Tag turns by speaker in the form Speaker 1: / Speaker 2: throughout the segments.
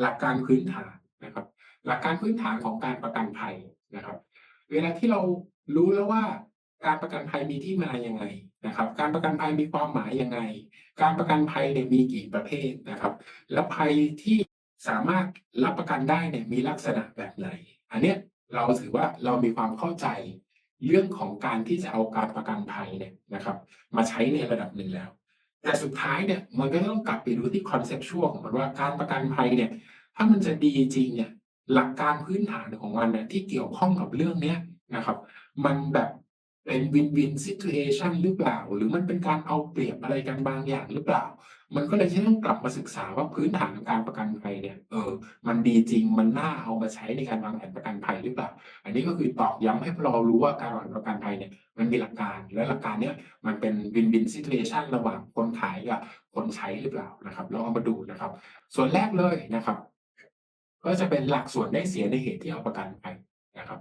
Speaker 1: หลักการพื้นฐานนะครับ หลักการพื้นฐานของการประกันภัยนะครับ เวลาที่เรารู้แล้วว่าการประกันภัยมีที่มาอยังไงนะครับ การประกันภัยมีความหมายยังไง การประกันภัยเนี่ยมีกี่ประเภทนะครับ แล้วภัยที่สามารถรับประกันได้เนี่ยมีลักษณะแบบไหน อันเนี้ยเราถือว่าเรามีความเข้าใจเรื่องของการที่จะเอาการประกันภัยเนี่ยนะครับ มาใช้ในระดับหนึ่งแล้ว แต่สุดท้ายเนี่ยมันก็ต้องกลับไปดูที่คอนเซปชวลของมันว่าการประกันภัยเนี่ย ถ้ามันจะดีจริงเนี่ยหลักการพื้นฐานของมันเนี่ยที่เกี่ยวข้องกับเรื่องเนี้ยนะครับ มันแบบเป็นวินวินซิทูเอชันหรือเปล่า หรือมันเป็นการเอาเปรียบอะไรกันบางอย่างหรือเปล่า มันก็เลยจะต้องกลับมาศึกษาว่าพื้นฐานของการประกันภัยเนี่ยเออมันดีจริงมันน่าเอามาใช้ในการวางแผนประกันภัยหรือเปล่า อันนี้ก็คือตอกย้ำให้พวกเรารู้ว่าการวางแผนประกันภัยเนี่ยมันมีหลักการและหลักการเนี้ยมันเป็นวินวินซิทูเอชันระหว่างค นขายกับคนใช้หรือเปล่านะครับ เราเอามาดูนะครับ ส่วนแรกเลยนะครับ ก็จะเป็นหลักส่วนได้เสียในเหตุที่เอาประกันภัยนะครับ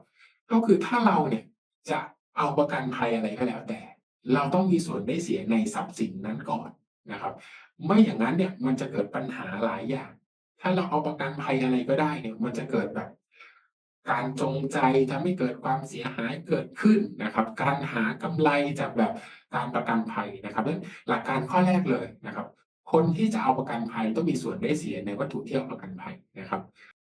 Speaker 1: ก็คือถ้าเราเนี่ยจะเอาประกันภัยอะไรก็แล้วแต่ เราต้องมีส่วนได้เสียในทรัพย์สินนั้นก่อนนะครับ ไม่อย่างนั้นเนี่ยมันจะเกิดปัญหาหลายอย่าง ถ้าเราเอาประกันภัยอะไรก็ได้เนี่ย มันจะเกิดแบบ การจงใจทำให้เกิดความเสียหายเกิดขึ้นนะครับ การหากำไรจากแบบการประกันภัยนะครับดังนั้นหลักการข้อแรกเลยนะครับ คนที่จะเอาประกันภัยต้องมีส่วนได้เสียในวัตถุที่เอาประกันภัยนะครับ